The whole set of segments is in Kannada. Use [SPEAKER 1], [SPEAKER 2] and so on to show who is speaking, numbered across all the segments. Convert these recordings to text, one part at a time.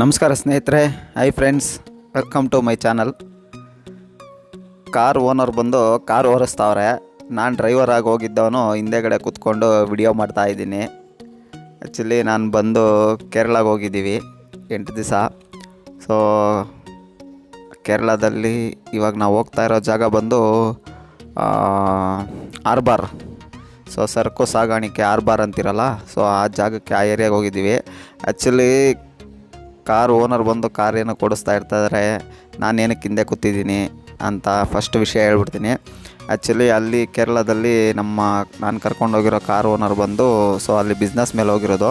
[SPEAKER 1] ನಮಸ್ಕಾರ ಸ್ನೇಹಿತರೆ. Hi friends welcome to my channel car owner ಬಂದು ಕಾರ್ ಓಡಿಸ್ತಾವ್ರೆ ನಾನು ಡ್ರೈವರ್ ಆಗಿ ಹೋಗಿದ್ದವನು ಹಿಂದೆಗಡೆ ಕೂತ್ಕೊಂಡು ವಿಡಿಯೋ ಮಾಡ್ತಾ ಇದ್ದೀನಿ. ಆ್ಯಕ್ಚುಲಿ ನಾನು ಬಂದು ಕೇರಳಗೆ ಹೋಗಿದ್ದೀವಿ ಎಂಟು ದಿವಸ. ಸೊ ಕೇರಳದಲ್ಲಿ ಇವಾಗ ನಾವು ಹೋಗ್ತಾ ಇರೋ ಜಾಗ ಬಂದು ಆರ್ಬಾರ್ ಸೊ ಸರಕು ಸಾಗಾಣಿಕೆ ಆರ್ಬಾರ್ ಅಂತಿರಲ್ಲ. ಸೊ ಆ ಜಾಗಕ್ಕೆ ಆ ಏರಿಯಾಗೆ ಹೋಗಿದ್ದೀವಿ. ಆ್ಯಕ್ಚುಲಿ ಕಾರ್ ಓನರ್ ಬಂದು ಕಾರ್ ಏನೋ ಕೊಡಿಸ್ತಾ ಇರ್ತಾರೆ ನಾನೇನಕ್ಕೆ ಹಿಂದೆ ಕೂತಿದ್ದೀನಿ ಅಂತ ಫಸ್ಟ್ ವಿಷಯ ಹೇಳ್ಬಿಡ್ತೀನಿ. ಆ್ಯಕ್ಚುಲಿ ಅಲ್ಲಿ ಕೇರಳದಲ್ಲಿ ನಮ್ಮ ನಾನು ಕರ್ಕೊಂಡೋಗಿರೋ ಕಾರ್ ಓನರ್ ಬಂದು ಸೊ ಅಲ್ಲಿ ಬಿಸ್ನೆಸ್ ಮೇಲೆ ಹೋಗಿರೋದು.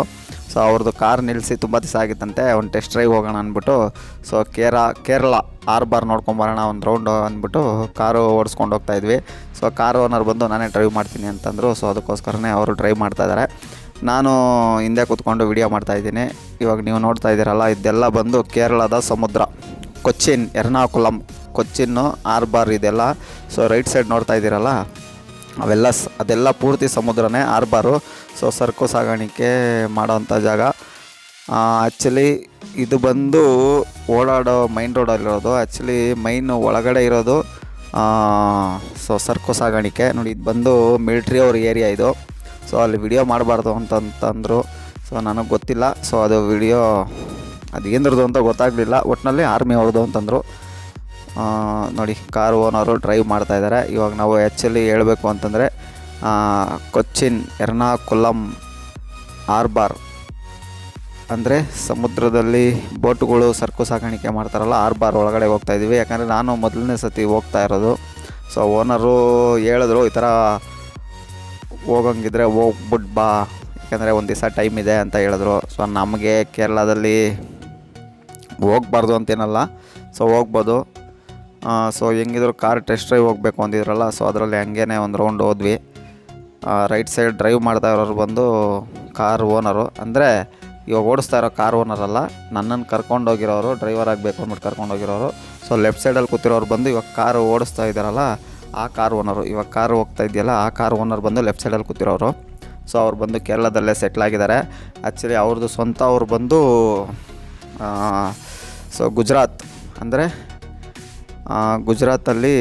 [SPEAKER 1] ಸೊ ಅವ್ರದ್ದು ಕಾರ್ ನಿಲ್ಲಿಸಿ ತುಂಬ ದಿವಸ ಆಗಿತ್ತಂತೆ ಒಂದು ಟೆಸ್ಟ್ ಡ್ರೈವ್ ಹೋಗೋಣ ಅಂದ್ಬಿಟ್ಟು ಸೊ ಕೇರ, ಕೇರಳ ಆರ್ಬಾರ್ ನೋಡ್ಕೊಂಬರೋಣ ಒಂದು ರೌಂಡು ಅಂದ್ಬಿಟ್ಟು ಕಾರು ಓಡಿಸ್ಕೊಂಡು ಹೋಗ್ತಾಯಿದ್ವಿ ಸೊ ಕಾರ್ ಓನರ್ ಬಂದು ನಾನೇ ಡ್ರೈವ್ ಮಾಡ್ತೀನಿ ಅಂತಂದರು ಸೊ ಅದಕ್ಕೋಸ್ಕರನೇ ಅವರು ಡ್ರೈವ್ ಮಾಡ್ತಾ ಇದ್ದಾರೆ ನಾನು ಹಿಂದೆ ಕೂತ್ಕೊಂಡು ವಿಡಿಯೋ ಮಾಡ್ತಾಯಿದ್ದೀನಿ ಇವಾಗ ನೀವು ನೋಡ್ತಾ ಇದ್ದೀರಲ್ಲ, ಇದೆಲ್ಲ ಬಂದು ಕೇರಳದ ಸಮುದ್ರ. ಕೊಚ್ಚಿನ್, ಎರ್ನಾಕುಲಂ. ಕೊಚ್ಚಿನ್ನು ಆರ್ಬಾರ್ ಇದೆಲ್ಲ. ಸೊ ರೈಟ್ ಸೈಡ್ ನೋಡ್ತಾ ಇದ್ದೀರಲ್ಲ, ಅವೆಲ್ಲ ಅದೆಲ್ಲ ಪೂರ್ತಿ ಸಮುದ್ರನೇ, ಆರ್ಬಾರು. ಸೊ ಸರಕು ಸಾಗಾಣಿಕೆ ಮಾಡೋವಂಥ ಜಾಗ. ಆ್ಯಕ್ಚುಲಿ ಇದು ಬಂದು ಓಡಾಡೋ ಮೈನ್ ರೋಡಲ್ಲಿರೋದು ಆ್ಯಕ್ಚುಲಿ ಮೈನ್ ಒಳಗಡೆ ಇರೋದು ಸೊ ಸರಕು ಸಾಗಾಣಿಕೆ. ನೋಡಿ, ಇದು ಬಂದು ಮಿಲ್ಟ್ರಿ ಅವ್ರ ಏರಿಯಾ ಇದು. ಸೊ ಅಲ್ಲಿ ವಿಡಿಯೋ ಮಾಡಬಾರ್ದು ಅಂತಂತಂದರು. ಸೊ ನನಗೆ ಗೊತ್ತಿಲ್ಲ. ಸೊ ಅದು ವಿಡಿಯೋ ಅದು ಏನರದು ಅಂತ ಗೊತ್ತಾಗಲಿಲ್ಲ. ಒಟ್ಟಿನಲ್ಲಿ ಆರ್ಮಿ ಅವ್ರದ್ದು ಅಂತಂದರು. ನೋಡಿ ಕಾರ್ ಓನರು ಡ್ರೈವ್ ಮಾಡ್ತಾ ಇದ್ದಾರೆ ಇವಾಗ ನಾವು ಆ್ಯಕ್ಚುಲಿ ಹೇಳಬೇಕು ಅಂತಂದರೆ ಕೊಚ್ಚಿನ್ ಎರ್ನಾಕುಲಂ ಆರ್ಬಾರ್ ಅಂದರೆ ಸಮುದ್ರದಲ್ಲಿ ಬೋಟುಗಳು ಸರಕು ಸಾಗಾಣಿಕೆ ಮಾಡ್ತಾರಲ್ಲ ಆರ್ಬಾರ್ ಒಳಗಡೆ ಹೋಗ್ತಾ ಇದ್ದೀವಿ ಯಾಕಂದರೆ ನಾನು ಮೊದಲನೇ ಸತಿ ಹೋಗ್ತಾ ಇರೋದು. ಸೊ ಓನರು ಹೇಳಿದ್ರು, ಈ ಥರ ಹೋಗಂಗಿದ್ರೆ ಹೋಗ್ಬಿಟ್ಟು ಬಾ. ಯಾಕಂದರೆ ಒಂದು ದಿವಸ ಟೈಮ್ ಇದೆ ಅಂತ ಹೇಳಿದ್ರು. ಸೊ ನಮಗೆ ಕೇರಳದಲ್ಲಿ ಹೋಗ್ಬಾರ್ದು ಅಂತೇನಲ್ಲ. ಸೊ ಹೋಗ್ಬೋದು. ಸೊ ಹೆಂಗಿದ್ರು ಕಾರ್ ಟೆಸ್ಟ್ ಡ್ರೈವ್ ಹೋಗಬೇಕು ಅಂದಿದ್ರಲ್ಲ. ಸೊ ಅದರಲ್ಲಿ ಹಂಗೇ ಒಂದು ರೌಂಡ್ ಹೋದ್ವಿ. ರೈಟ್ ಸೈಡ್ ಡ್ರೈವ್ ಮಾಡ್ತಾ ಇರೋರು ಬಂದು ಕಾರ್ ಓನರು ಅಂದರೆ, ಇವಾಗ ಓಡಿಸ್ತಾ ಇರೋ ಕಾರ್ ಓನರ್ ಅಲ್ಲ. ನನ್ನನ್ನು ಕರ್ಕೊಂಡೋಗಿರೋರು ಡ್ರೈವರ್ ಆಗಬೇಕು ಅಂದ್ಬಿಟ್ಟು ಕರ್ಕೊಂಡೋಗಿರೋರು ಸೊ ಲೆಫ್ಟ್ ಸೈಡಲ್ಲಿ ಕೂತಿರೋರು ಬಂದು ಇವಾಗ ಕಾರು ಓಡಿಸ್ತಾ ಇದ್ದಾರಲ್ಲ. ಆ ಕಾರ್ ಓನರು ಇವಾಗ ಕಾರ್ ಹೋಗ್ತಾ ಇದೆಯಲ್ಲ, ಆ ಕಾರ್ ಓನರ್ ಬಂದು ಲೆಫ್ಟ್ ಸೈಡಲ್ಲಿ ಕೂತಿರೋರು ಸೊ ಅವ್ರು. ಬಂದು ಕೇರಳದಲ್ಲೇ ಸೆಟ್ಲ್ ಆಗಿದ್ದಾರೆ. ಆ್ಯಕ್ಚುಲಿ ಅವ್ರದ್ದು ಸ್ವಂತ ಅವ್ರು ಬಂದು ಸೊ ಗುಜರಾತ್. ಅಂದರೆ ಗುಜರಾತಲ್ಲಿ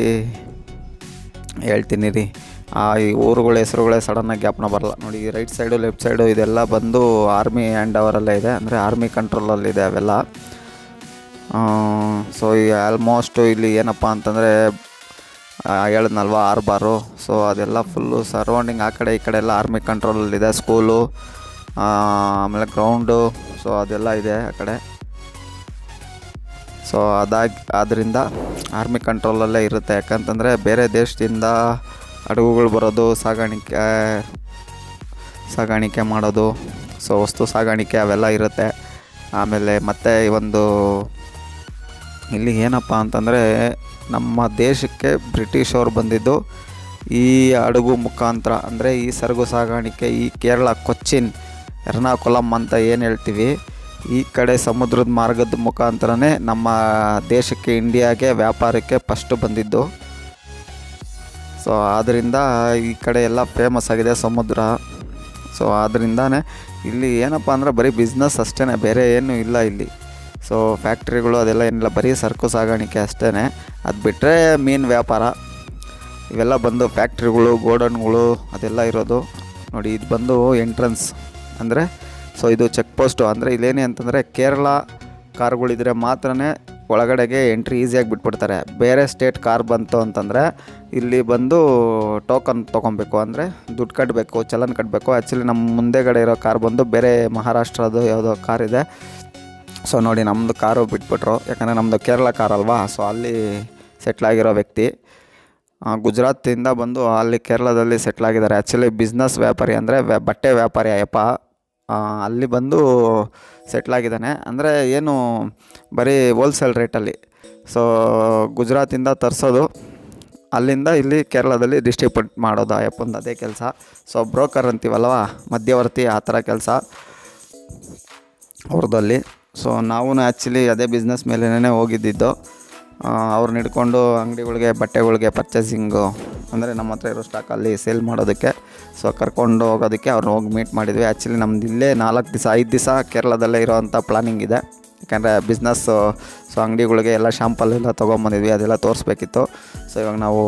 [SPEAKER 1] ಹೇಳ್ತೀನಿ ರೀ. ಆ, ಈ ಊರುಗಳ ಹೆಸರುಗಳೇ ಸಡನ್ನಾಗಿ ಜ್ಞಾಪನ ಬರಲ್ಲ. ನೋಡಿ ರೈಟ್ ಸೈಡು ಲೆಫ್ಟ್ ಸೈಡು ಇದೆಲ್ಲ ಬಂದು ಆರ್ಮಿ ಆ್ಯಂಡ್ ಅವರಲ್ಲೇ ಇದೆ. ಅಂದರೆ ಆರ್ಮಿ ಕಂಟ್ರೋಲಲ್ಲಿದೆ ಅವೆಲ್ಲ. ಸೊ ಈ ಆಲ್ಮೋಸ್ಟು ಇಲ್ಲಿ ಏನಪ್ಪ ಅಂತಂದರೆ ಹೇಳಿದ್ನಲ್ವ ಆರ್ಬಾರು ಸೊ ಅದೆಲ್ಲ ಫುಲ್ಲು ಸರೌಂಡಿಂಗ್ ಆ ಕಡೆ ಈ ಕಡೆ ಎಲ್ಲ ಆರ್ಮಿ ಕಂಟ್ರೋಲಲ್ಲಿದೆ ಸ್ಕೂಲು ಆಮೇಲೆ ಗ್ರೌಂಡು ಸೊ ಅದೆಲ್ಲ ಇದೆ ಆ ಕಡೆ. ಸೊ ಅದಾಗಿ ಆದ್ದರಿಂದ ಆರ್ಮಿ ಕಂಟ್ರೋಲಲ್ಲೇ ಇರುತ್ತೆ. ಯಾಕಂತಂದರೆ ಬೇರೆ ದೇಶದಿಂದ ಹಡಗುಗಳು ಬರೋದು, ಸಾಗಾಣಿಕೆ ಸಾಗಾಣಿಕೆ ಮಾಡೋದು. ಸೊ ವಸ್ತು ಸಾಗಾಣಿಕೆ ಅವೆಲ್ಲ ಇರುತ್ತೆ. ಆಮೇಲೆ ಮತ್ತೆ ಒಂದು ಇಲ್ಲಿ ಏನಪ್ಪ ಅಂತಂದರೆ ನಮ್ಮ ದೇಶಕ್ಕೆ ಬ್ರಿಟಿಷ್ ಅವ್ರು ಬಂದಿದ್ದು ಈ ಹಡಗು ಮುಖಾಂತರ, ಅಂದರೆ ಈ ಸರಗು ಸಾಗಾಣಿಕೆ, ಈ ಕೇರಳ ಕೊಚ್ಚಿನ್, ಎರ್ನಾಕುಲಂ ಅಂತ ಏನು ಹೇಳ್ತೀವಿ, ಈ ಕಡೆ ಸಮುದ್ರದ ಮಾರ್ಗದ ಮುಖಾಂತರನೇ ನಮ್ಮ ದೇಶಕ್ಕೆ, ಇಂಡಿಯಾಗೆ, ವ್ಯಾಪಾರಕ್ಕೆ ಫಸ್ಟು ಬಂದಿದ್ದು. ಸೊ ಆದ್ದರಿಂದ ಈ ಕಡೆ ಎಲ್ಲ ಫೇಮಸ್ ಆಗಿದೆ ಸಮುದ್ರ. ಸೊ ಆದ್ದರಿಂದನೇ ಇಲ್ಲಿ ಏನಪ್ಪ ಅಂದರೆ ಬರೀ ಬಿಸ್ನೆಸ್ ಅಷ್ಟೇ ಬೇರೆ ಏನೂ ಇಲ್ಲ ಇಲ್ಲಿ. ಸೊ ಫ್ಯಾಕ್ಟ್ರಿಗಳು ಅದೆಲ್ಲ ಏನಿಲ್ಲ, ಬರೀ ಸರಕು ಸಾಗಾಣಿಕೆ ಅಷ್ಟೇ ಅದು ಬಿಟ್ಟರೆ ಮೀನು ವ್ಯಾಪಾರ. ಇವೆಲ್ಲ ಬಂದು ಫ್ಯಾಕ್ಟ್ರಿಗಳು ಗೋಡನ್ಗಳು, ಅದೆಲ್ಲ ಇರೋದು. ನೋಡಿ, ಇದು ಬಂದು ಎಂಟ್ರೆನ್ಸ್ ಅಂದರೆ ಸೊ ಇದು ಚೆಕ್ ಪೋಸ್ಟು ಅಂದರೆ ಇಲ್ಲೇನೇ ಅಂತಂದರೆ ಕೇರಳ ಕಾರ್ಗಳಿದ್ರೆ ಮಾತ್ರ ಒಳಗಡೆಗೆ ಎಂಟ್ರಿ ಈಸಿಯಾಗಿ ಬಿಟ್ಬಿಡ್ತಾರೆ. ಬೇರೆ ಸ್ಟೇಟ್ ಕಾರ್ ಬಂತು ಅಂತಂದರೆ, ಇಲ್ಲಿ ಬಂದು ಟೋಕನ್ ತೊಗೊಬೇಕು ಅಂದರೆ ದುಡ್ಡು ಕಟ್ಟಬೇಕು ಚಲನ್ ಕಟ್ಟಬೇಕು ಆ್ಯಕ್ಚುಲಿ ನಮ್ಮ ಮುಂದೆಗಡೆ ಇರೋ ಕಾರ್ ಬಂದು ಬೇರೆ ಮಹಾರಾಷ್ಟ್ರದ್ದು ಯಾವುದೋ ಕಾರ್ ಇದೆ. ಸೊ ನೋಡಿ ನಮ್ಮದು ಕಾರು ಬಿಟ್ಬಿಟ್ರು. ಯಾಕಂದರೆ ನಮ್ಮದು ಕೇರಳ ಕಾರ್ ಅಲ್ವಾ? ಸೊ ಅಲ್ಲಿ ಸೆಟ್ಲಾಗಿರೋ ವ್ಯಕ್ತಿ ಗುಜರಾತಿಂದ ಬಂದು ಅಲ್ಲಿ ಕೇರಳದಲ್ಲಿ ಸೆಟ್ಲಾಗಿದ್ದಾರೆ ಆ್ಯಕ್ಚುಲಿ ಬಿಸ್ನೆಸ್ ವ್ಯಾಪಾರಿ ಅಂದರೆ ವ್ಯಾ, ಬಟ್ಟೆ ವ್ಯಾಪಾರಿ ಅಯ್ಯಪ್ಪ. ಅಲ್ಲಿ ಬಂದು ಸೆಟ್ಲಾಗಿದ್ದಾನೆ ಅಂದರೆ ಏನು, ಬರೀ ಹೋಲ್ಸೇಲ್ ರೇಟಲ್ಲಿ ಸೊ ಗುಜರಾತಿಂದ ತರಿಸೋದು, ಅಲ್ಲಿಂದ ಇಲ್ಲಿ ಕೇರಳದಲ್ಲಿ ಡಿಸ್ಟ್ರಿಬ್ಯೂಟ್ ಮಾಡೋದು ಅಯ್ಯಪ್ಪಂದು ಅದೇ ಕೆಲಸ. ಸೊ ಬ್ರೋಕರ್ ಅಂತೀವಲ್ವ? ಮಧ್ಯವರ್ತಿ ಆ ಥರ ಕೆಲಸ. ಅವ್ರದ್ದಲ್ಲಿ ಸೊ ನಾವು ಆ್ಯಕ್ಚುಲಿ ಅದೇ ಬಿಸ್ನೆಸ್ ಮೇಲೇ ಹೋಗಿದ್ದಿದ್ದು. ಅವ್ರನ್ನ ಹಿಡ್ಕೊಂಡು ಅಂಗಡಿಗಳಿಗೆ, ಬಟ್ಟೆಗಳಿಗೆ ಪರ್ಚೇಸಿಂಗು ಅಂದರೆ ನಮ್ಮ ಹತ್ರ ಇರೋ ಸ್ಟಾಕಲ್ಲಿ ಸೇಲ್ ಮಾಡೋದಕ್ಕೆ. ಸೊ ಕರ್ಕೊಂಡು ಹೋಗೋದಕ್ಕೆ ಅವ್ರನ್ನ ಹೋಗಿ ಮೀಟ್ ಮಾಡಿದ್ವಿ. ಆ್ಯಕ್ಚುಲಿ ನಮ್ದು ಇಲ್ಲೇ ನಾಲ್ಕು ದಿವಸ, ಐದು ದಿವಸ ಕೇರಳದಲ್ಲೇ ಇರೋವಂಥ ಪ್ಲಾನಿಂಗ್ ಇದೆ. ಯಾಕಂದರೆ ಬಿಸ್ನೆಸ್ಸು ಸೊ ಅಂಗಡಿಗಳಿಗೆ ಎಲ್ಲ ಶಾಂಪಲ್ ಎಲ್ಲ ತೊಗೊಂಬಂದಿದ್ವಿ, ಅದೆಲ್ಲ ತೋರಿಸ್ಬೇಕಿತ್ತು. ಸೊ ಇವಾಗ ನಾವು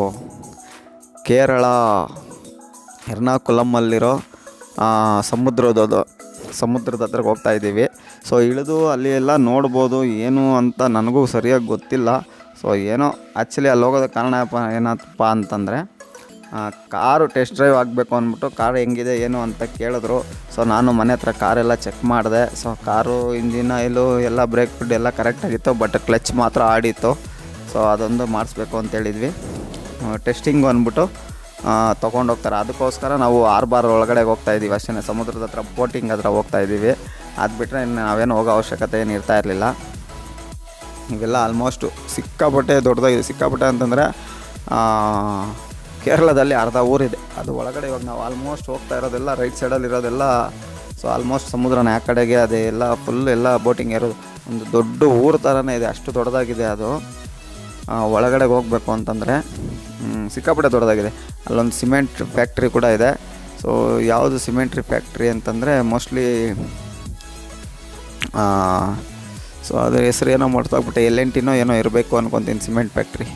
[SPEAKER 1] ಕೇರಳ ಎರ್ನಾಕುಲಮ್ಮಲ್ಲಿರೋ ಸಮುದ್ರದದು ಸಮುದ್ರದ ಹತ್ರಕ್ಕೆ ಹೋಗ್ತಾ ಇದ್ದೀವಿ. ಸೊ ಇಳಿದು ಅಲ್ಲಿ ಎಲ್ಲ ನೋಡ್ಬೋದು, ಏನು ಅಂತ ನನಗೂ ಸರಿಯಾಗಿ ಗೊತ್ತಿಲ್ಲ. ಸೊ ಏನೋ ಆ್ಯಕ್ಚುಲಿ ಅಲ್ಲಿ ಹೋಗೋದಕ್ಕೆ ಕಾರಣ ಏನಪ್ಪ ಅಂತಂದರೆ ಕಾರು ಟೆಸ್ಟ್ ಡ್ರೈವ್ ಆಗಬೇಕು ಅಂದ್ಬಿಟ್ಟು ಕಾರ್ ಹೆಂಗಿದೆ, ಏನು ಅಂತ ಕೇಳಿದ್ರು. ಸೊ ನಾನು ಮನೆ ಹತ್ರ ಕಾರೆಲ್ಲ ಚೆಕ್ ಮಾಡಿದೆ. ಸೊ ಕಾರು ಇಂಜಿನ್ ಆಯಿಲು ಎಲ್ಲ ಬ್ರೇಕ್ ಫುಡ್ ಎಲ್ಲ ಕರೆಕ್ಟಾಗಿತ್ತು ಬಟ್ ಕ್ಲಚ್ ಮಾತ್ರ ಆಡಿತ್ತು. ಸೊ ಅದೊಂದು ಮಾಡಿಸ್ಬೇಕು ಅಂತೇಳಿದ್ವಿ ಟೆಸ್ಟಿಂಗು ಅಂದ್ಬಿಟ್ಟು ತೊಗೊಂಡು ಹೋಗ್ತಾರೆ. ಅದಕ್ಕೋಸ್ಕರ ನಾವು ಆರು ಬಾರ್ ಒಳಗಡೆ ಹೋಗ್ತಾ ಇದ್ದೀವಿ ಅಷ್ಟೇ ಸಮುದ್ರದ ಹತ್ರ ಬೋಟಿಂಗ್ ಹತ್ರ ಹೋಗ್ತಾ ಇದ್ದೀವಿ ಅದು ಬಿಟ್ಟರೆ ಇನ್ನು ನಾವೇನು ಹೋಗೋ ಅವಶ್ಯಕತೆ ಏನು ಇರ್ತಾ ಇರಲಿಲ್ಲ. ಇವೆಲ್ಲ ಆಲ್ಮೋಸ್ಟು ಸಿಕ್ಕಾಪಟ್ಟೆ ದೊಡ್ಡದಾಗಿದೆ. ಸಿಕ್ಕಾಪಟ್ಟೆ ಅಂತಂದರೆ ಕೇರಳದಲ್ಲಿ ಅರ್ಧ ಊರಿದೆ. ಅದು ಒಳಗಡೆ ಇವಾಗ ನಾವು ಆಲ್ಮೋಸ್ಟ್ ಹೋಗ್ತಾ ಇರೋದೆಲ್ಲ ರೈಟ್ ಸೈಡಲ್ಲಿ ಇರೋದೆಲ್ಲ ಸೊ ಆಲ್ಮೋಸ್ಟ್ ಸಮುದ್ರನ ಆ ಕಡೆಗೆ, ಅದೇ ಎಲ್ಲ ಫುಲ್ ಎಲ್ಲ ಬೋಟಿಂಗ್ ಇರೋದು. ಒಂದು ದೊಡ್ಡ ಊರು ಥರನೇ ಇದೆ. ಅಷ್ಟು ದೊಡ್ಡದಾಗಿದೆ ಅದು. ಆ, ಒಳಗಡೆಗೆ ಹೋಗಬೇಕು ಅಂತಂದರೆ ಸಿಕ್ಕಾಪಟ್ಟೆ ದೊಡ್ಡದಾಗಿದೆ. ಅಲ್ಲೊಂದು ಸಿಮೆಂಟ್ ಫ್ಯಾಕ್ಟ್ರಿ ಕೂಡ ಇದೆ. ಸೊ ಯಾವುದು ಸಿಮೆಂಟ್ರಿ ಫ್ಯಾಕ್ಟ್ರಿ ಅಂತಂದರೆ ಮೋಸ್ಟ್ಲಿ ಸೊ ಅದರ ಹೆಸರು ಏನೋ ಮಾಡ್ತಾಗ್ಬಿಟ್ಟೆ ಎಲ್ ಎನ್ ಟಿನೋ ಏನೋ ಇರಬೇಕು ಅನ್ಕೊತೀನಿ cement factory.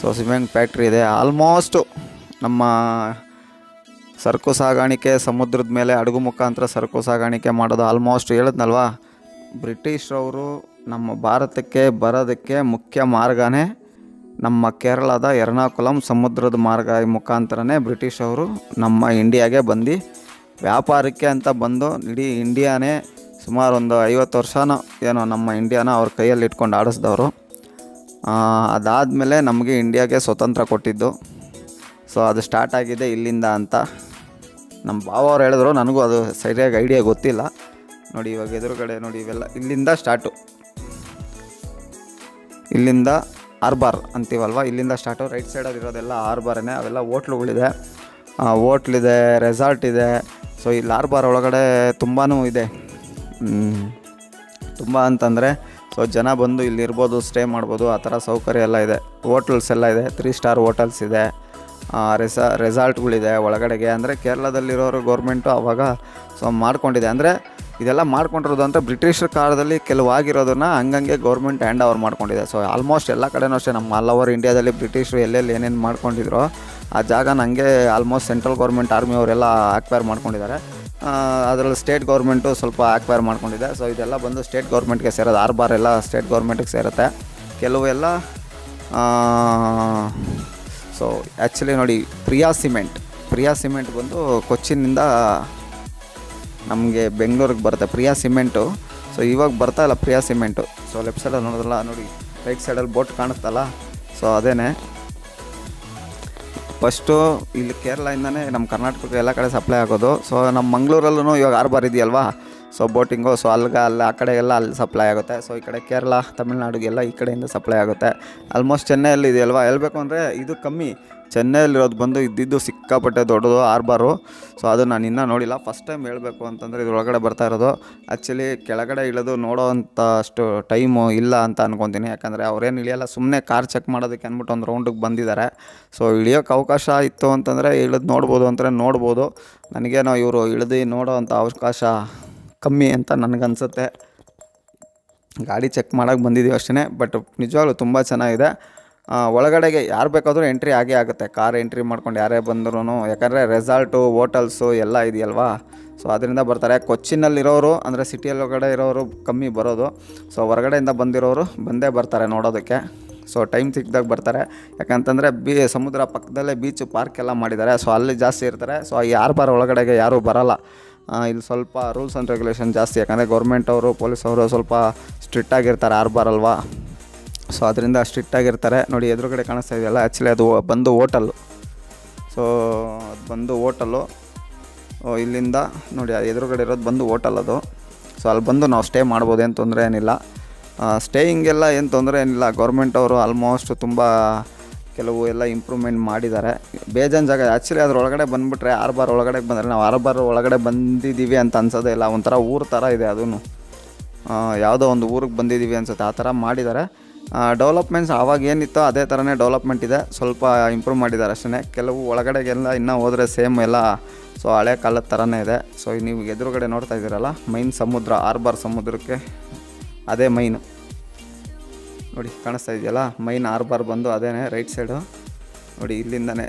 [SPEAKER 1] So cement factory ಇದೆ. ಆಲ್ಮೋಸ್ಟು ನಮ್ಮ ಸರಕು ಸಾಗಾಣಿಕೆ ಸಮುದ್ರದ ಮೇಲೆ ಹಡಗು ಮುಖಾಂತರ ಸರಕು ಸಾಗಾಣಿಕೆ ಮಾಡೋದು ಆಲ್ಮೋಸ್ಟ್ ಹೇಳಿದ್ನಲ್ವಾ? ಬ್ರಿಟಿಷ್ರವರು ನಮ್ಮ ಭಾರತಕ್ಕೆ ಬರೋದಕ್ಕೆ ಮುಖ್ಯ ಮಾರ್ಗನೇ ನಮ್ಮ ಕೇರಳದ ಎರ್ನಾಕುಲಂ ಸಮುದ್ರದ ಮಾರ್ಗ ಮುಖಾಂತರನೇ ಬ್ರಿಟಿಷವರು ನಮ್ಮ ಇಂಡಿಯಾಗೆ ಬಂದು ವ್ಯಾಪಾರಕ್ಕೆ ಅಂತ ಬಂದು ಇಡೀ ಇಂಡಿಯಾನೇ ಸುಮಾರು ಒಂದು ಐವತ್ತು ವರ್ಷನೋ ಏನೋ ನಮ್ಮ ಇಂಡಿಯಾನ ಅವ್ರ ಕೈಯಲ್ಲಿ ಇಟ್ಕೊಂಡು ಆಡಿಸ್ದವರು. ಅದಾದಮೇಲೆ ನಮಗೆ ಇಂಡಿಯಾಗೆ ಸ್ವತಂತ್ರ ಕೊಟ್ಟಿದ್ದು. ಸೊ, ಅದು ಸ್ಟಾರ್ಟ್ ಆಗಿದೆ ಇಲ್ಲಿಂದ ಅಂತ. ನಮ್ಮ ಭಾವ ಅವ್ರು ಹೇಳಿದ್ರು, ನನಗೂ ಅದು ಸರಿಯಾಗಿ ಐಡಿಯಾ ಗೊತ್ತಿಲ್ಲ. ನೋಡಿ, ಇವಾಗ ಎದುರುಗಡೆ ನೋಡಿ, ಇವೆಲ್ಲ ಇಲ್ಲಿಂದ ಸ್ಟಾರ್ಟು. ಇಲ್ಲಿಂದ ಆರ್ಬಾರ್ ಅಂತೀವಲ್ವ? ಇಲ್ಲಿಂದ ಸ್ಟಾರ್ಟು ರೈಟ್ ಸೈಡಲ್ಲಿ ಇರೋದೆಲ್ಲ ಆರ್ಬಾರೇ ಅವೆಲ್ಲ ಹೋಟ್ಲುಗಳಿದೆ. ಹೋಟ್ಲಿದೆ ರೆಸಾರ್ಟ್ ಇದೆ. ಸೊ ಇಲ್ಲಿ ಆರ್ಬಾರ್ ಒಳಗಡೆ ತುಂಬಾ ಇದೆ. ತುಂಬ ಅಂತಂದರೆ ಸೊ ಜನ ಬಂದು ಇಲ್ಲಿ ಇರ್ಬೋದು ಸ್ಟೇ ಮಾಡ್ಬೋದು, ಆ ಥರ ಸೌಕರ್ಯ ಎಲ್ಲ ಇದೆ. ಹೋಟ್ಲ್ಸ್ ಎಲ್ಲ ಇದೆ ತ್ರೀ ಸ್ಟಾರ್ ಹೋಟೆಲ್ಸ್ ಇದೆ. ರೆಸಾ ರೆಸಾರ್ಟ್ಗಳಿದೆ ಒಳಗಡೆಗೆ. ಅಂದರೆ ಕೇರಳದಲ್ಲಿರೋರು ಗೌರ್ಮೆಂಟು ಆವಾಗ ಸೊ ಮಾಡ್ಕೊಂಡಿದೆ. ಅಂದರೆ ಇದೆಲ್ಲ ಮಾಡ್ಕೊಂಡಿರೋದು ಅಂದರೆ ಬ್ರಿಟಿಷರ ಕಾಲದಲ್ಲಿ ಕೆಲವು ಆಗಿರೋದನ್ನ ಹಂಗಂಗೆ ಗೌರ್ಮೆಂಟ್ ಹ್ಯಾಂಡ್ ಓವರ್ ಮಾಡ್ಕೊಂಡಿದೆ. ಸೊ ಆಲ್ಮೋಸ್ಟ್ ಎಲ್ಲ ಕಡೆನೂ ಅಷ್ಟೇ ನಮ್ಮ ಆಲ್ ಓವರ್ ಇಂಡಿಯಾದಲ್ಲಿ ಬ್ರಿಟಿಷರು ಎಲ್ಲೆಲ್ಲಿ ಏನೇನು ಮಾಡ್ಕೊಂಡಿದ್ರು ಆ ಜಾಗನ ನನಗೆ ಆಲ್ಮೋಸ್ಟ್ ಸೆಂಟ್ರಲ್ ಗೌರ್ಮೆಂಟ್ ಆರ್ಮಿ ಅವರೆಲ್ಲ ಆಕ್ವೈರ್ ಮಾಡ್ಕೊಂಡಿದ್ದಾರೆ. ಅದರಲ್ಲಿ ಸ್ಟೇಟ್ ಗೌರ್ಮೆಂಟು ಸ್ವಲ್ಪ ಆಕ್ವೈರ್ ಮಾಡ್ಕೊಂಡಿದೆ. ಸೊ ಇದೆಲ್ಲ ಬಂದು ಸ್ಟೇಟ್ ಗೌರ್ಮೆಂಟ್ಗೆ ಸೇರೋದು. ಆರ್ ಬಾರ್ ಎಲ್ಲ ಸ್ಟೇಟ್ ಗೌರ್ಮೆಂಟ್ಗೆ ಸೇರುತ್ತೆ. ಕೆಲವು ಎಲ್ಲ ಸೊ ಆ್ಯಕ್ಚುಲಿ ನೋಡಿ ಪ್ರಿಯಾ ಸಿಮೆಂಟ್ ಪ್ರಿಯಾ ಸಿಮೆಂಟ್ ಬಂದು ಕೊಚ್ಚಿನಿಂದ ನಮಗೆ ಬೆಂಗಳೂರಿಗೆ ಬರುತ್ತೆ. ಪ್ರಿಯಾ ಸಿಮೆಂಟು. ಸೊ ಇವಾಗ ಬರ್ತಾ ಇಲ್ಲ ಪ್ರಿಯಾ ಸಿಮೆಂಟು. ಸೊ ಲೆಫ್ಟ್ ಸೈಡಲ್ಲಿ ನೋಡೋದಲ್ಲ ನೋಡಿ ರೈಟ್ ಸೈಡಲ್ಲಿ ಬೋಟ್ ಕಾಣಿಸ್ತಲ್ಲ. ಸೊ ಅದೇ ಫಸ್ಟು ಇಲ್ಲಿ ಕೇರಳದಿಂದನೇ ನಮ್ಮ ಕರ್ನಾಟಕಕ್ಕೆ ಎಲ್ಲ ಕಡೆ ಸಪ್ಲೈ ಆಗೋದು. ಸೊ ನಮ್ಮ ಮಂಗಳೂರಲ್ಲೂ ಇವಾಗ ಆರ್ಬಾರ್ ಇದೆಯಲ್ವಾ? ಸೊ ಬೋಟಿಂಗು ಸೊ ಅಲ್ಲಿಗೆ ಅಲ್ಲಿ, ಆ ಕಡೆ ಎಲ್ಲ ಅಲ್ಲಿ ಸಪ್ಲೈ ಆಗುತ್ತೆ. ಸೊ ಈ ಕಡೆ ಕೇರಳ ತಮಿಳ್ನಾಡಿಗೆಲ್ಲ ಈ ಕಡೆಯಿಂದ ಸಪ್ಲೈ ಆಗುತ್ತೆ. ಆಲ್ಮೋಸ್ಟ್ ಚೆನ್ನೈಯಲ್ಲಿ ಇದೆಯಲ್ವಾ? ಹೇಳಬೇಕು ಅಂದರೆ ಇದು ಕಮ್ಮಿ. ಚೆನ್ನೈಯಲ್ಲಿರೋದು ಬಂದು ಇದ್ದಿದ್ದು ಸಿಕ್ಕಾಪಟ್ಟೆ ದೊಡ್ಡದು, ಆರ್ಬಾರು. ಸೊ ಅದು ನಾನು ಇನ್ನೂ ನೋಡಿಲ್ಲ. ಫಸ್ಟ್ ಟೈಮ್ ಹೇಳಬೇಕು ಅಂತಂದರೆ ಇದರೊಳಗಡೆ ಬರ್ತಾ ಇರೋದು. ಆ್ಯಕ್ಚುಲಿ ಕೆಳಗಡೆ ಇಳಿದು ನೋಡೋ ಅಂಥ ಅಷ್ಟು ಟೈಮು ಇಲ್ಲ ಅಂತ ಅನ್ಕೊತೀನಿ. ಯಾಕಂದರೆ ಅವ್ರೇನು ಇಳಿಯಲ್ಲ ಸುಮ್ಮನೆ ಕಾರ್ ಚೆಕ್ ಮಾಡೋದಕ್ಕೆ ಅಂದ್ಬಿಟ್ಟು ಒಂದು ರೌಂಡಿಗೆ ಬಂದಿದ್ದಾರೆ. ಸೊ ಇಳಿಯೋಕ್ಕೆ ಅವಕಾಶ ಇತ್ತು ಅಂತಂದರೆ ಇಳಿದು ನೋಡ್ಬೋದು ಅಂದರೆ ನೋಡ್ಬೋದು. ನನಗೇನೋ ಇವರು ಇಳಿದು ನೋಡೋ ಅಂಥ ಅವಕಾಶ ಕಮ್ಮಿ ಅಂತ ನನಗನ್ಸುತ್ತೆ. ಗಾಡಿ ಚೆಕ್ ಮಾಡೋಕ್ಕೆ ಬಂದಿದ್ದೀವಿ ಅಷ್ಟೇ ಬಟ್ ನಿಜವಾಗ್ಲೂ ತುಂಬ ಚೆನ್ನಾಗಿದೆ. ಒಳಗಡೆಗೆ ಯಾರು ಬೇಕಾದರೂ ಎಂಟ್ರಿ ಆಗೇ ಆಗುತ್ತೆ. ಕಾರ್ ಎಂಟ್ರಿ ಮಾಡ್ಕೊಂಡು ಯಾರೇ ಬಂದ್ರೂ ಯಾಕಂದರೆ ರೆಸಾರ್ಟು ಹೋಟೆಲ್ಸು ಎಲ್ಲ ಇದೆಯಲ್ವಾ? ಸೊ ಅದರಿಂದ ಬರ್ತಾರೆ. ಕೊಚ್ಚಿನಲ್ಲಿರೋರು, ಅಂದರೆ ಸಿಟಿಯಲ್ಲಿ ಒಳಗಡೆ ಇರೋರು ಕಮ್ಮಿ ಬರೋದು. ಸೊ ಹೊರಗಡೆಯಿಂದ ಬಂದಿರೋರು ಬಂದೇ ಬರ್ತಾರೆ ನೋಡೋದಕ್ಕೆ. ಸೊ ಟೈಮ್ ಸಿಕ್ಕಿದಾಗ ಬರ್ತಾರೆ. ಯಾಕಂತಂದರೆ ಬೀ, ಸಮುದ್ರ ಪಕ್ಕದಲ್ಲೇ ಬೀಚು ಪಾರ್ಕ್ ಎಲ್ಲ ಮಾಡಿದ್ದಾರೆ. ಸೊ ಅಲ್ಲಿ ಜಾಸ್ತಿ ಇರ್ತಾರೆ. ಸೊ ಯಾರು ಬಾರ ಒಳಗಡೆಗೆ ಯಾರೂ ಬರಲ್ಲ. ಇಲ್ಲಿ ಸ್ವಲ್ಪ ರೂಲ್ಸ್ ಆ್ಯಂಡ್ ರೆಗ್ಯುಲೇಷನ್ ಜಾಸ್ತಿ. ಯಾಕಂದರೆ ಗೌರ್ಮೆಂಟವರು ಪೊಲೀಸ್ ಅವರು ಸ್ವಲ್ಪ ಸ್ಟ್ರಿಕ್ಟಾಗಿರ್ತಾರೆ ಆಗಿರ್ತಾರೆ. ಬಾರಲ್ವಾ ಸೊ ಅದರಿಂದ ಸ್ಟ್ರಿಕ್ಟ್ ಆಗಿರ್ತಾರೆ ನೋಡಿ, ಎದುರುಗಡೆ ಕಾಣಿಸ್ತಾ ಇದೆಯಲ್ಲ ಆ್ಯಕ್ಚುಲಿ ಅದು ಬಂದು ಹೋಟಲ್ಲು ಸೊ ಅದು ಬಂದು ಹೋಟಲ್ಲು ಇಲ್ಲಿಂದ ನೋಡಿ ಎದುರುಗಡೆ ಇರೋದು ಬಂದು ಓಟಲ್ ಅದು. ಸೊ ಅಲ್ಲಿ ಬಂದು ನಾವು ಸ್ಟೇ ಮಾಡ್ಬೋದು, ಏನು ತೊಂದರೆ ಏನಿಲ್ಲ. ಸ್ಟೇಯಿಂಗೆಲ್ಲ ಏನು ತೊಂದರೆ ಏನಿಲ್ಲ. ಗೌರ್ಮೆಂಟ್ ಅವರು ಆಲ್ಮೋಸ್ಟ್ ತುಂಬ ಕೆಲವು ಎಲ್ಲ ಇಂಪ್ರೂವ್ಮೆಂಟ್ ಮಾಡಿದ್ದಾರೆ. ಬೇಜಾನ್ ಜಾಗ ಆ್ಯಕ್ಚುಲಿ ಅದರೊಳಗಡೆ ಬಂದುಬಿಟ್ರೆ ಆರ್ಬಾರ್ ಒಳಗಡೆ ಬಂದರೆ ನಾವು ಆರು ಬಾರ್ ಒಳಗಡೆ ಬಂದಿದ್ದೀವಿ ಅಂತ ಅನ್ಸೋದೇ ಇಲ್ಲ. ಒಂಥರ ಊರು ಥರ ಇದೆ ಅದೂ ಯಾವುದೋ ಒಂದು ಊರಿಗೆ ಬಂದಿದ್ದೀವಿ ಅನ್ಸುತ್ತೆ. ಆ ಥರ ಮಾಡಿದ್ದಾರೆ. ಡೆವಲಪ್ಮೆಂಟ್ಸ್ ಆವಾಗ ಏನಿತ್ತೋ ಅದೇ ಥರನೇ ಡೆವಲಪ್ಮೆಂಟ್ ಇದೆ. ಸ್ವಲ್ಪ ಇಂಪ್ರೂವ್ ಮಾಡಿದ್ದಾರೆ ಅಷ್ಟೇ ಕೆಲವು ಒಳಗಡೆಗೆಲ್ಲ ಇನ್ನೂ ಹೋದರೆ ಸೇಮ್ ಎಲ್ಲ ಸೊ ಹಳೆ ಕಾಲದ ಥರನೇ ಇದೆ. ಸೊ ನೀವು ಎದುರುಗಡೆ ನೋಡ್ತಾ ಇದ್ದೀರಲ್ಲ ಮೈನ್ ಸಮುದ್ರ ಆರ್ಬಾರ್ ಸಮುದ್ರಕ್ಕೆ ಅದೇ ಮೈನು ನೋಡಿ, ಕಾಣಿಸ್ತಾ ಇದೆಯಲ್ಲ ಮೈನ್ ಆರ್ ಬಾರ್ ಬಂದು ಅದೇ ರೈಟ್ ಸೈಡು ನೋಡಿ, ಇಲ್ಲಿಂದನೇ.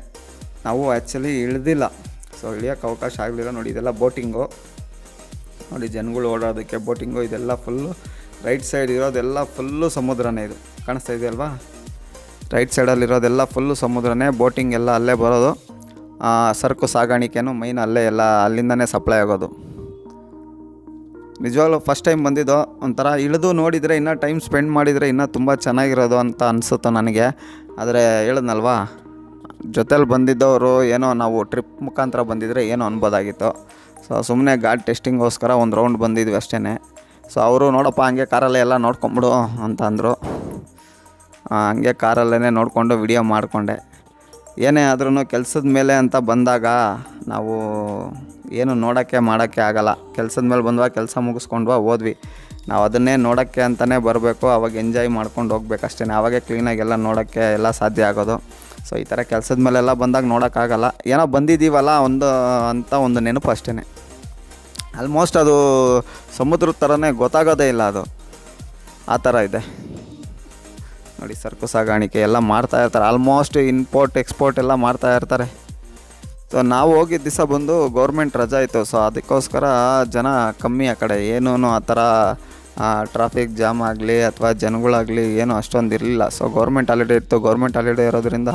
[SPEAKER 1] ನಾವು ಆ್ಯಕ್ಚುಲಿ ಇಳ್ದಿಲ್ಲ. ಸೊ ಇಳಿಯೋಕ್ಕೆ ಅವಕಾಶ ಆಗಲಿಲ್ಲ. ನೋಡಿ, ಇದೆಲ್ಲ ಬೋಟಿಂಗು ನೋಡಿ, ಜನಗಳು ಓಡಾಡೋದಕ್ಕೆ ಬೋಟಿಂಗು ಇದೆಲ್ಲ ಫುಲ್ಲು ರೈಟ್ ಸೈಡ್ ಇರೋದೆಲ್ಲ ಫುಲ್ಲು ಸಮುದ್ರನೇ ಇದು. ಕಾಣಿಸ್ತಾ ಇದೆಯಲ್ವಾ ರೈಟ್ ಸೈಡಲ್ಲಿರೋದೆಲ್ಲ ಫುಲ್ಲು ಸಮುದ್ರನೇ ಬೋಟಿಂಗ್ ಎಲ್ಲ ಅಲ್ಲೇ ಬರೋದು. ಸರಕು ಸಾಗಾಣಿಕೆನೂ ಮೈನ್ ಅಲ್ಲೇ ಎಲ್ಲ ಅಲ್ಲಿಂದನೇ ಸಪ್ಲೈ ಆಗೋದು. ನಿಜವಾಗ್ಲೂ ಫಸ್ಟ್ ಟೈಮ್ ಬಂದಿದ್ದು, ಒಂಥರ ಇಳಿದು ನೋಡಿದರೆ ಇನ್ನೂ ಟೈಮ್ ಸ್ಪೆಂಡ್ ಮಾಡಿದರೆ ಇನ್ನೂ ತುಂಬ ಚೆನ್ನಾಗಿರೋದು ಅಂತ ಅನಿಸುತ್ತೆ ನನಗೆ. ಆದರೆ ಹೇಳಿದ್ನಲ್ವಾ? ಜೊತೇಲಿ ಬಂದಿದ್ದವರು ಏನೋ ನಾವು ಟ್ರಿಪ್ ಮುಖಾಂತರ ಬಂದಿದ್ದರೆ ಏನೋ ಅನ್ಬೋದಾಗಿತ್ತು. ಸೊ ಸುಮ್ಮನೆ ಗಾಡಿ ಟೆಸ್ಟಿಂಗೋಸ್ಕರ ಒಂದು ರೌಂಡ್ ಬಂದಿದ್ವಿ ಅಷ್ಟೇ ಸೊ ಅವರು ನೋಡಪ್ಪ, ಹಂಗೆ ಕಾರಲ್ಲೇ ಎಲ್ಲ ನೋಡ್ಕೊಂಬಿಡು ಅಂತ ಅಂದರು. ಹಂಗೆ ಕಾರಲ್ಲೇ ನೋಡಿಕೊಂಡು ವಿಡಿಯೋ ಮಾಡಿಕೊಂಡೆ. ಏನೇ ಆದ್ರೂ ಕೆಲಸದ ಮೇಲೆ ಅಂತ ಬಂದಾಗ ನಾವು ಏನು ನೋಡೋಕ್ಕೆ ಮಾಡೋಕ್ಕೆ ಆಗಲ್ಲ. ಕೆಲಸದ ಮೇಲೆ ಬಂದ್ವಾ, ಕೆಲಸ ಮುಗಿಸ್ಕೊಂಡ್ವಾ, ಹೋದ್ವಿ. ನಾವು ಅದನ್ನೇ ನೋಡೋಕ್ಕೆ ಅಂತಲೇ ಬರಬೇಕು, ಅವಾಗ ಎಂಜಾಯ್ ಮಾಡ್ಕೊಂಡು ಹೋಗ್ಬೇಕಷ್ಟೇ ಅವಾಗೆ ಕ್ಲೀನಾಗಿ ಎಲ್ಲ ನೋಡೋಕ್ಕೆ ಎಲ್ಲ ಸಾಧ್ಯ ಆಗೋದು. ಸೊ ಈ ಥರ ಕೆಲಸದ ಮೇಲೆಲ್ಲ ಬಂದಾಗ ನೋಡೋಕ್ಕಾಗಲ್ಲ ಏನೋ ಬಂದಿದ್ದೀವಲ್ಲ ಒಂದು, ಅಂತ ಒಂದು ನೆನಪು ಅಷ್ಟೇ ಆಲ್ಮೋಸ್ಟ್ ಅದು ಸಮುದ್ರದ ಥರನೇ ಗೊತ್ತಾಗೋದೇ ಇಲ್ಲ ಅದು. ಆ ಥರ ಇದೆ. ನೋಡಿ, ಸರಕು ಸಾಗಾಣಿಕೆ ಎಲ್ಲ ಮಾಡ್ತಾ ಇರ್ತಾರೆ. ಆಲ್ಮೋಸ್ಟ್ ಇಂಪೋರ್ಟ್ ಎಕ್ಸ್ಪೋರ್ಟ್ ಎಲ್ಲ ಮಾಡ್ತಾ ಇರ್ತಾರೆ. ಸೊ ನಾವು ಹೋಗಿದ್ದ ದಿವಸ ಬಂದು ಗೌರ್ಮೆಂಟ್ ರಜಾ ಇತ್ತು. ಸೊ ಅದಕ್ಕೋಸ್ಕರ ಜನ ಕಮ್ಮಿ ಆ ಕಡೆ. ಏನೂ ಆ ಥರ ಟ್ರಾಫಿಕ್ ಜಾಮ್ ಆಗಲಿ ಅಥವಾ ಜನಗಳಾಗಲಿ ಏನೂ ಅಷ್ಟೊಂದು ಇರಲಿಲ್ಲ. ಸೊ ಗೌರ್ಮೆಂಟ್ ಹಾಲಿಡೇ ಇತ್ತು. ಗೌರ್ಮೆಂಟ್ ಹಾಲಿಡೇ ಇರೋದ್ರಿಂದ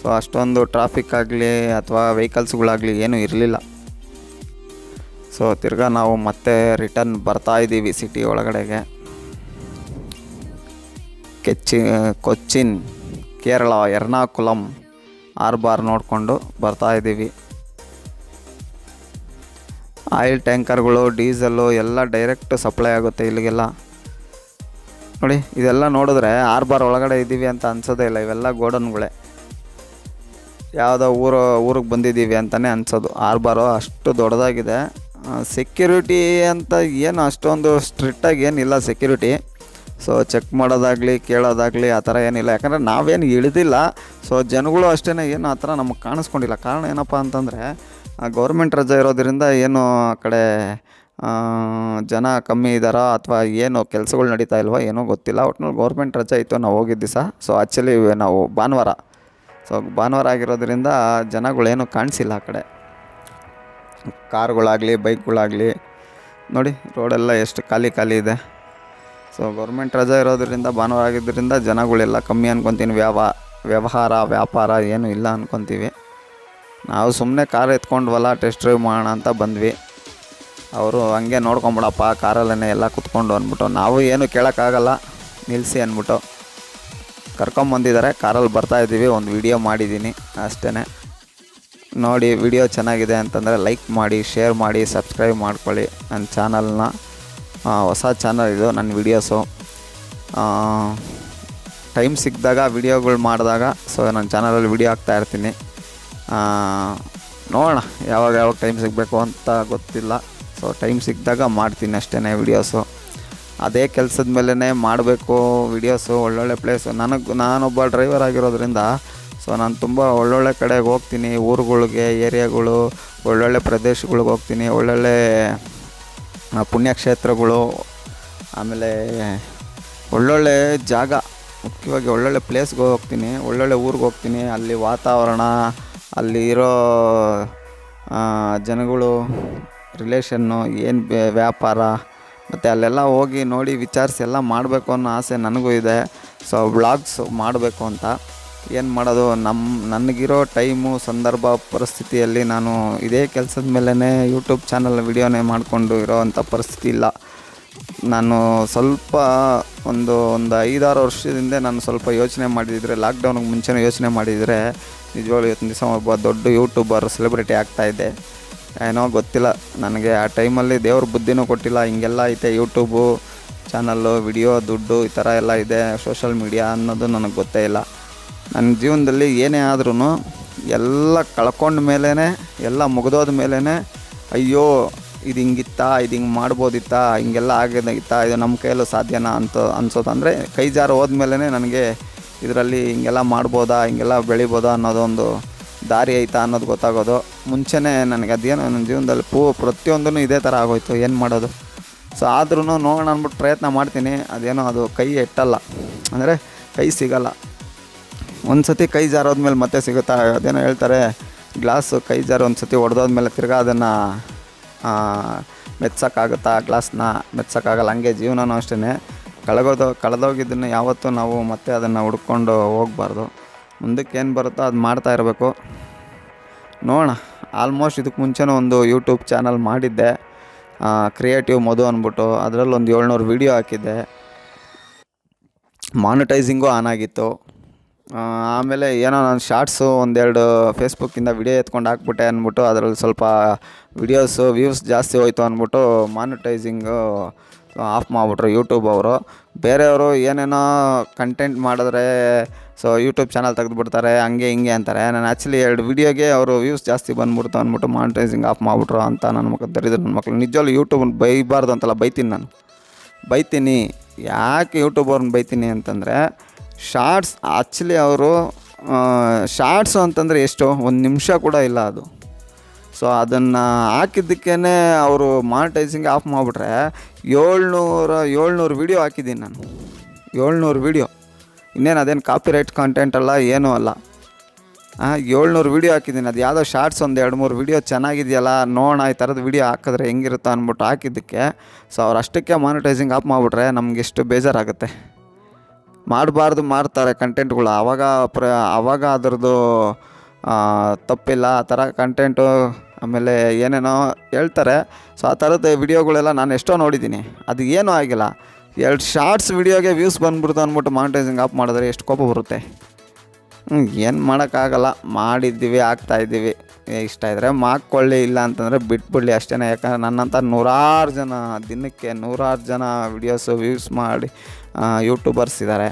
[SPEAKER 1] ಸೊ ಅಷ್ಟೊಂದು ಟ್ರಾಫಿಕ್ ಆಗಲಿ ಅಥವಾ ವೆಹಿಕಲ್ಸ್ಗಳಾಗಲಿ ಏನೂ ಇರಲಿಲ್ಲ. ಸೊ ತಿರ್ಗಾ ನಾವು ಮತ್ತೆ ರಿಟರ್ನ್ ಬರ್ತಾ ಇದ್ದೀವಿ ಸಿಟಿ ಒಳಗಡೆಗೆ. ಕೆಚ್ಚಿ ಕೊಚ್ಚಿನ್, ಕೇರಳ, ಎರ್ನಾಕುಲಂ, ಆರ್ಬಾರ್ ನೋಡಿಕೊಂಡು ಬರ್ತಾ ಇದ್ದೀವಿ. ಆಯಿಲ್ ಟ್ಯಾಂಕರ್ಗಳು, ಡೀಸೆಲ್ಲು ಎಲ್ಲ ಡೈರೆಕ್ಟ್ ಸಪ್ಲೈ ಆಗುತ್ತೆ ಇಲ್ಲಿಗೆಲ್ಲ. ನೋಡಿ, ಇದೆಲ್ಲ ನೋಡಿದ್ರೆ ಆರ್ಬಾರ್ ಒಳಗಡೆ ಇದ್ದೀವಿ ಅಂತ ಅನ್ಸೋದೇ ಇಲ್ಲ, ಇವೆಲ್ಲ ಗೋಡನ್ಗಳೇ. ಯಾವುದೋ ಊರು, ಊರಿಗೆ ಬಂದಿದ್ದೀವಿ ಅಂತಲೇ ಅನ್ಸೋದು. ಆರ್ಬಾರು ಅಷ್ಟು ದೊಡ್ಡದಾಗಿದೆ. ಸೆಕ್ಯೂರಿಟಿ ಅಂತ ಏನು ಅಷ್ಟೊಂದು ಸ್ಟ್ರಿಕ್ಟಾಗಿ ಏನಿಲ್ಲ ಸೆಕ್ಯೂರಿಟಿ ಸೊ ಚೆಕ್ ಮಾಡೋದಾಗಲಿ, ಕೇಳೋದಾಗಲಿ ಆ ಥರ ಏನಿಲ್ಲ. ಯಾಕಂದರೆ ನಾವೇನು ಇಳಿದಿಲ್ಲ. ಸೊ ಜನಗಳು ಅಷ್ಟೇ ಏನು ಆ ಥರ ನಮಗೆ ಕಾಣಿಸ್ಕೊಂಡಿಲ್ಲ. ಕಾರಣ ಏನಪ್ಪ ಅಂತಂದರೆ ಗೌರ್ಮೆಂಟ್ ರಜೆ ಇರೋದ್ರಿಂದ ಏನು ಆ ಕಡೆ ಜನ ಕಮ್ಮಿ ಇದ್ದಾರಾ ಅಥವಾ ಏನು ಕೆಲಸಗಳು ನಡೀತಾ ಇಲ್ವೋ ಏನೋ ಗೊತ್ತಿಲ್ಲ. ಒಟ್ನಲ್ಲಿ ಗೌರ್ಮೆಂಟ್ ರಜೆ ಇತ್ತು, ನಾವು ಹೋಗಿದ್ದ ದಿವಸ ಸೊ ಆ್ಯಕ್ಚುಲಿ ನಾವು ಭಾನುವಾರ. ಸೊ ಭಾನುವಾರ ಆಗಿರೋದ್ರಿಂದ ಜನಗಳೇನು ಕಾಣಿಸಿಲ್ಲ ಆ ಕಡೆ. ಕಾರ್ಗಳಾಗಲಿ ಬೈಕ್ಗಳಾಗಲಿ ನೋಡಿ ರೋಡೆಲ್ಲ ಎಷ್ಟು ಖಾಲಿ ಖಾಲಿ ಇದೆ. ಸೊ ಗೌರ್ಮೆಂಟ್ ರಜೆ ಇರೋದ್ರಿಂದ, ಭಾನುವಾರ ಆಗಿದ್ದರಿಂದ ಜನಗಳೆಲ್ಲ ಕಮ್ಮಿ ಅನ್ಕೊತೀನಿ. ವ್ಯಾವ, ವ್ಯವಹಾರ, ವ್ಯಾಪಾರ ಏನೂ ಇಲ್ಲ ಅಂದ್ಕೊತೀವಿ ನಾವು ಸುಮ್ಮನೆ ಕಾರ್ ಎತ್ಕೊಂಡ್ವಲ್ಲ ಟೆಸ್ಟ್ ಡ್ರೈವ್ ಮಾಡೋಣ ಅಂತ ಬಂದ್ವಿ. ಅವರು ಹಂಗೆ ನೋಡ್ಕೊಂಬಿಡಪ್ಪ ಕಾರಲ್ಲೇ ಎಲ್ಲ ಕುತ್ಕೊಂಡು ಅಂದ್ಬಿಟ್ಟು, ನಾವು ಏನು ಕೇಳೋಕ್ಕಾಗಲ್ಲ ನಿಲ್ಲಿಸಿ ಅಂದ್ಬಿಟ್ಟು ಕರ್ಕೊಂಬಂದಿದ್ದಾರೆ. ಕಾರಲ್ಲಿ ಬರ್ತಾ ಇದ್ದೀವಿ, ಒಂದು ವಿಡಿಯೋ ಮಾಡಿದ್ದೀನಿ ಅಷ್ಟೇ ನೋಡಿ, ವಿಡಿಯೋ ಚೆನ್ನಾಗಿದೆ ಅಂತಂದರೆ ಲೈಕ್ ಮಾಡಿ, ಶೇರ್ ಮಾಡಿ, ಸಬ್ಸ್ಕ್ರೈಬ್ ಮಾಡ್ಕೊಳ್ಳಿ ನನ್ನ ಚಾನಲ್ನ. ಹೊಸ ಚಾನಲ್ ಇದು ನನ್ನ ವೀಡಿಯೋಸು ಟೈಮ್ ಸಿಕ್ಕಿದಾಗ ವಿಡಿಯೋಗಳು ಮಾಡಿದಾಗ ಸೊ ನನ್ನ ಚಾನಲಲ್ಲಿ ವಿಡಿಯೋ ಹಾಕ್ತಾ ಇರ್ತೀನಿ. ಆ, ನೋಡೋಣ ಯಾವಾಗ ಯಾವಾಗ ಟೈಮ್ ಸಿಗಬೇಕು ಅಂತ ಗೊತ್ತಿಲ್ಲ. ಸೊ ಟೈಮ್ ಸಿಕ್ಕಿದಾಗ ಮಾಡ್ತೀನಿ ಅಷ್ಟೇ ವಿಡಿಯೋಸು ಅದೇ ಕೆಲಸದ ಮೇಲೇ ಮಾಡಬೇಕು ವಿಡಿಯೋಸು ಒಳ್ಳೊಳ್ಳೆ ಪ್ಲೇಸು ನನಗೆ ನಾನೊಬ್ಬ ಡ್ರೈವರ್ ಆಗಿರೋದ್ರಿಂದ ಸೊ ನಾನು ತುಂಬ ಒಳ್ಳೊಳ್ಳೆ ಕಡೆಗೆ ಹೋಗ್ತೀನಿ. ಊರುಗಳಿಗೆ ಏರಿಯಾಗಳು ಒಳ್ಳೊಳ್ಳೆ ಪ್ರದೇಶಗಳಿಗೆ ಹೋಗ್ತೀನಿ. ಒಳ್ಳೊಳ್ಳೆ ಪುಣ್ಯಕ್ಷೇತ್ರಗಳು, ಆಮೇಲೆ ಒಳ್ಳೊಳ್ಳೆ ಜಾಗ, ಮುಖ್ಯವಾಗಿ ಒಳ್ಳೊಳ್ಳೆ ಪ್ಲೇಸ್ಗೆ ಹೋಗ್ತೀನಿ, ಒಳ್ಳೊಳ್ಳೆ ಊರಿಗೆ ಹೋಗ್ತೀನಿ, ಅಲ್ಲಿ ವಾತಾವರಣ, ಅಲ್ಲಿ ಇರೋ ಜನಗಳು ರಿಲೇಷನ್ನು ಏನು ವ್ಯಾಪಾರ, ಮತ್ತು ಅಲ್ಲೆಲ್ಲ ಹೋಗಿ ನೋಡಿ ವಿಚಾರಿಸಿ ಎಲ್ಲ ಮಾಡಬೇಕು ಅನ್ನೋ ಆಸೆ ನನಗೂ ಇದೆ. ಸೊ ಬ್ಲಾಗ್ಸ್ ಮಾಡಬೇಕು ಅಂತ. ಏನು ಮಾಡೋದು? ನಮ್ಮ ನನಗಿರೋ ಟೈಮು, ಸಂದರ್ಭ, ಪರಿಸ್ಥಿತಿಯಲ್ಲಿ ನಾನು ಇದೇ ಕೆಲಸದ ಮೇಲೇ ಯೂಟ್ಯೂಬ್ ಚಾನಲ್ ವಿಡಿಯೋನೇ ಮಾಡಿಕೊಂಡು ಇರೋವಂಥ ಪರಿಸ್ಥಿತಿ ಇಲ್ಲ. ನಾನು ಸ್ವಲ್ಪ ಒಂದು ಒಂದು ಐದಾರು ವರ್ಷದಿಂದ ನಾನು ಸ್ವಲ್ಪ ಯೋಚನೆ ಮಾಡಿದರೆ ಲಾಕ್ಡೌನಿಗೆ ಮುಂಚೆನೇ ಯೋಚನೆ ಮಾಡಿದರೆ, ನಿಜವಾಗ್ಲೂ ಇವತ್ತಿನ ದಿವಸ ಒಬ್ಬ ದೊಡ್ಡ ಯೂಟ್ಯೂಬರ್ ಸೆಲೆಬ್ರಿಟಿ ಆಗ್ತಾಯಿದ್ದೆ ಏನೋ ಗೊತ್ತಿಲ್ಲ. ನನಗೆ ಆ ಟೈಮಲ್ಲಿ ದೇವ್ರ ಬುದ್ಧಿನೂ ಕೊಟ್ಟಿಲ್ಲ. ಹಿಂಗೆಲ್ಲ ಐತೆ ಯೂಟ್ಯೂಬು ಚಾನಲ್ಲು, ವಿಡಿಯೋ, ದುಡ್ಡು, ಈ ಥರ ಎಲ್ಲ ಇದೆ, ಸೋಷಲ್ ಮೀಡಿಯಾ ಅನ್ನೋದು ನನಗೆ ಗೊತ್ತೇ ಇಲ್ಲ. ನನ್ನ ಜೀವನದಲ್ಲಿ ಏನೇ ಆದ್ರೂ ಎಲ್ಲ ಕಳ್ಕೊಂಡ ಮೇಲೇ ಎಲ್ಲ ಮುಗಿದೋದ ಮೇಲೇ ಅಯ್ಯೋ, ಇದು ಹಿಂಗಿತ್ತಾ, ಇದು ಹಿಂಗೆ ಮಾಡ್ಬೋದಿತ್ತಾ, ಹಿಂಗೆಲ್ಲ ಆಗಿದ್ದಾಗಿತ್ತಾ ಇದು ನಮ್ಮ ಕೈಯಲ್ಲೂ ಸಾಧ್ಯನಾ ಅಂತ ಅನ್ಸೋದಂದರೆ ಕೈ ಜಾರು ಹೋದ್ಮೇಲೆ ನನಗೆ ಇದರಲ್ಲಿ ಹಿಂಗೆಲ್ಲ ಮಾಡ್ಬೋದಾ, ಹಿಂಗೆಲ್ಲ ಬೆಳಿಬೋದಾ ಅನ್ನೋದೊಂದು ದಾರಿ ಐತಾ ಅನ್ನೋದು ಗೊತ್ತಾಗೋದು. ಮುಂಚೆನೇ ನನಗೆ ಅದೇನೋ ನನ್ನ ಜೀವನದಲ್ಲಿ ಪೂ ಪ್ರತಿಯೊಂದೂ ಇದೇ ಥರ ಆಗೋಯ್ತು, ಏನು ಮಾಡೋದು. ಸೊ ಆದ್ರೂ ನೋಡೋಣ ಅಂದ್ಬಿಟ್ಟು ಪ್ರಯತ್ನ ಮಾಡ್ತೀನಿ. ಅದೇನೋ ಅದು ಕೈ ಎಟ್ಟಲ್ಲ. ಅಂದರೆ ಕೈ ಸಿಗಲ್ಲ. ಒಂದು ಸತಿ ಕೈ ಜಾರೋದ್ಮೇಲೆ ಮತ್ತೆ ಸಿಗುತ್ತಾ? ಅದೇನೋ ಹೇಳ್ತಾರೆ, ಗ್ಲಾಸು ಕೈ ಜಾರು ಒಂದು ಸತಿ ಹೊಡೆದೋದ್ಮೇಲೆ ತಿರ್ಗಾ ಅದನ್ನು ಮೆಚ್ಚೋಕ್ಕಾಗುತ್ತಾ ಗ್ಲಾಸ್ನ ಮೆಚ್ಚೋಕ್ಕಾಗಲ್ಲ ಹಂಗೆ ಜೀವನನೂ ಅಷ್ಟೇ ಕಳೆಗೋದು, ಕಳೆದೋಗಿದ್ದನ್ನು ಯಾವತ್ತೂ ನಾವು ಮತ್ತೆ ಅದನ್ನು ಹುಡ್ಕೊಂಡು ಹೋಗಬಾರ್ದು. ಮುಂದಕ್ಕೆ ಏನು ಬರುತ್ತೋ ಅದು ಮಾಡ್ತಾ ಇರಬೇಕು. ನೋಡೋಣ. ಆಲ್ಮೋಸ್ಟ್ ಇದಕ್ಕೆ ಮುಂಚೆನೂ ಒಂದು ಯೂಟ್ಯೂಬ್ ಚಾನಲ್ ಮಾಡಿದ್ದೆ. ಕ್ರಿಯೇಟಿವ್ ಮಧು ಅಂದ್ಬಿಟ್ಟು ಅದರಲ್ಲಿ ಒಂದು ಏಳ್ನೂರು ವೀಡಿಯೋ ಹಾಕಿದ್ದೆ. ಮಾನಿಟೈಸಿಂಗು ಆನ್ ಆಗಿತ್ತು. ಆಮೇಲೆ ಏನೋ ನಾನು ಶಾರ್ಟ್ಸು ಒಂದೆರಡು ಫೇಸ್ಬುಕ್ಕಿಂದ ವಿಡಿಯೋ ಎತ್ಕೊಂಡು ಹಾಕ್ಬಿಟ್ಟೆ ಅಂದ್ಬಿಟ್ಟು ಅದರಲ್ಲಿ ಸ್ವಲ್ಪ ವಿಡಿಯೋಸು ವ್ಯೂಸ್ ಜಾಸ್ತಿ ಹೋಯ್ತು ಅಂದ್ಬಿಟ್ಟು ಮಾನಿಟೈಸಿಂಗು ಆಫ್ ಮಾಡಿಬಿಟ್ರು ಯೂಟ್ಯೂಬ್ ಅವರು. ಬೇರೆಯವರು ಏನೇನೋ ಕಂಟೆಂಟ್ ಮಾಡಿದ್ರೆ ಸೊ ಯೂಟ್ಯೂಬ್ ಚಾನಲ್ ತೆಗೆದುಬಿಡ್ತಾರೆ, ಹಂಗೆ ಹಿಂಗೆ ಅಂತಾರೆ. ನಾನು ಆ್ಯಕ್ಚುಲಿ ಎರಡು ವಿಡಿಯೋಗೆ ಅವರು ವ್ಯೂಸ್ ಜಾಸ್ತಿ ಬಂದ್ಬಿಡ್ತು ಅಂದ್ಬಿಟ್ಟು ಮಾನಿಟೈಸಿಂಗ್ ಆಫ್ ಮಾಡಿಬಿಟ್ರು ಅಂತ ನನ್ನ ಮಕ್ಕಳು ದರಿದ್ರು ನನ್ನ ಮಕ್ಕಳು ನಿಜವಾಗ್ಲೂ ಯೂಟ್ಯೂಬ್ ಬೈಬಾರ್ದು ಅಂತಲ್ಲ, ಬೈತೀನಿ ನಾನು. ಬೈತೀನಿ. ಯಾಕೆ ಯೂಟ್ಯೂಬರ್ನ ಬೈತೀನಿ ಅಂತಂದರೆ ಶಾರ್ಟ್ಸ್ ಆ್ಯಕ್ಚುಲಿ ಅವರು ಶಾರ್ಟ್ಸು ಅಂತಂದರೆ ಎಷ್ಟು? ಒಂದು ನಿಮಿಷ ಕೂಡ ಇಲ್ಲ ಅದು. ಸೊ ಅದನ್ನು ಹಾಕಿದ್ದಕ್ಕೇ ಅವರು ಮಾನಿಟೈಸಿಂಗ್ ಆಫ್ ಮಾಡಿಬಿಟ್ರೆ ಏಳ್ನೂರ, ಏಳ್ನೂರು ವೀಡಿಯೋ ಹಾಕಿದ್ದೀನಿ ನಾನು. ಏಳ್ನೂರು ವೀಡಿಯೋ ಇನ್ನೇನು ಅದೇನು ಕಾಪಿರೈಟ್ ಕಾಂಟೆಂಟ್ ಅಲ್ಲ, ಏನೂ ಅಲ್ಲ. ಏಳ್ನೂರು ವೀಡಿಯೋ ಹಾಕಿದ್ದೀನಿ. ಅದು ಯಾವುದೋ ಶಾರ್ಟ್ಸ್ ಒಂದು ಎರಡು ಮೂರು ವೀಡಿಯೋ ಚೆನ್ನಾಗಿದೆಯಲ್ಲ, ನೋಡೋಣ ಈ ಥರದ ವೀಡಿಯೋ ಹಾಕಿದ್ರೆ ಹೆಂಗಿರುತ್ತೋ ಅಂದ್ಬಿಟ್ಟು ಹಾಕಿದ್ದಕ್ಕೆ. ಸೊ ಅವ್ರು ಅಷ್ಟಕ್ಕೆ ಮಾನಿಟೈಸಿಂಗ್ ಆಫ್ ಮಾಡಿಬಿಟ್ರೆ ನಮ್ಗೆ ಎಷ್ಟು ಬೇಜಾರಾಗುತ್ತೆ. ಮಾಡಬಾರ್ದು ಮಾಡ್ತಾರೆ ಕಂಟೆಂಟ್ಗಳು ಆವಾಗ ಪ್ರ ಆವಾಗ ಅದರದ್ದು ತಪ್ಪಿಲ್ಲ. ಆ ಥರ ಕಂಟೆಂಟು ಆಮೇಲೆ ಏನೇನೋ ಹೇಳ್ತಾರೆ. ಸೊ ಆ ಥರದ ವಿಡಿಯೋಗಳೆಲ್ಲ ನಾನು ಎಷ್ಟೋ ನೋಡಿದ್ದೀನಿ. ಅದು ಏನೂ ಆಗಿಲ್ಲ. ಎರಡು ಶಾರ್ಟ್ಸ್ ವಿಡಿಯೋಗೆ ವ್ಯೂಸ್ ಬಂದ್ಬಿಡ್ತು ಅಂದ್ಬಿಟ್ಟು ಮಾನಿಟೈಸಿಂಗ್ ಆಫ್ ಮಾಡಿದ್ರೆ ಎಷ್ಟು ಕೋಪ ಬರುತ್ತೆ. ಏನು ಮಾಡೋಕ್ಕಾಗಲ್ಲ. ಮಾಡಿದ್ದೀವಿ ಆಗ್ತಾಯಿದ್ದೀವಿ ಇಷ್ಟ ಇದ್ದರೆ ಮಾಡ್ಕೊಳ್ಳಿ, ಇಲ್ಲ ಅಂತಂದರೆ ಬಿಟ್ಬಿಡಲಿ ಅಷ್ಟೇ ಯಾಕಂದರೆ ನನ್ನಂಥ ನೂರಾರು ಜನ, ದಿನಕ್ಕೆ ನೂರಾರು ಜನ ವಿಡಿಯೋಸು ವ್ಯೂಸ್ ಮಾಡಿ ಯೂಟ್ಯೂಬರ್ಸ್ ಇದ್ದಾರೆ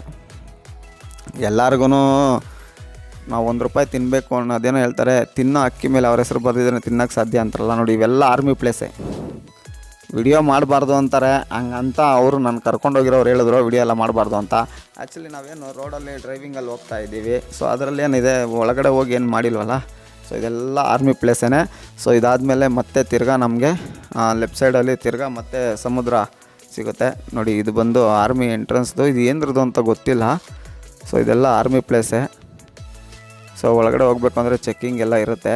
[SPEAKER 1] ಎಲ್ಲರಿಗೂ ನಾವು ಒಂದು ರೂಪಾಯಿ ತಿನ್ನಬೇಕು ಅನ್ನೋದೇನೋ ಹೇಳ್ತಾರೆ, ತಿನ್ನೋ ಅಕ್ಕಿ ಮೇಲೆ ಅವ್ರ ಹೆಸರು ಬರೆದಿದ್ರೆ ತಿನ್ನೋಕೆ ಸಾಧ್ಯ ಅಂತಾರಲ್ಲ ನೋಡಿ, ಇವೆಲ್ಲ ಆರ್ಮಿ ಪ್ಲೇಸೇ ವಿಡಿಯೋ ಮಾಡಬಾರ್ದು ಅಂತಾರೆ, ಹಂಗಂತ ಅವರು ನಾನು ಕರ್ಕೊಂಡೋಗಿರೋರು ಹೇಳಿದ್ರು, ವಿಡಿಯೋ ಎಲ್ಲ ಮಾಡಬಾರ್ದು ಅಂತ. ಆ್ಯಕ್ಚುಲಿ ನಾವೇನು ರೋಡಲ್ಲಿ ಡ್ರೈವಿಂಗಲ್ಲಿ ಹೋಗ್ತಾ ಇದ್ದೀವಿ ಸೊ ಅದರಲ್ಲಿ ಏನಿದೆ, ಒಳಗಡೆ ಹೋಗಿ ಏನು ಮಾಡಿಲ್ವಲ್ಲ ಸೊ ಇದೆಲ್ಲ ಆರ್ಮಿ ಪ್ಲೇಸೇ ಸೊ ಇದಾದಮೇಲೆ ಮತ್ತೆ ತಿರ್ಗಾ ನಮಗೆ ಲೆಫ್ಟ್ ಸೈಡಲ್ಲಿ ತಿರ್ಗಾ ಮತ್ತೆ ಸಮುದ್ರ ಸಿಗುತ್ತೆ. ನೋಡಿ, ಇದು ಬಂದು ಆರ್ಮಿ ಎಂಟ್ರೆನ್ಸ್ದು ಇದು ಏನರದು ಅಂತ ಗೊತ್ತಿಲ್ಲ. ಸೊ ಇದೆಲ್ಲ ಆರ್ಮಿ ಪ್ಲೇಸೇ ಸೊ ಒಳಗಡೆ ಹೋಗಬೇಕು ಅಂದರೆ ಚೆಕ್ಕಿಂಗ್ ಎಲ್ಲ ಇರುತ್ತೆ.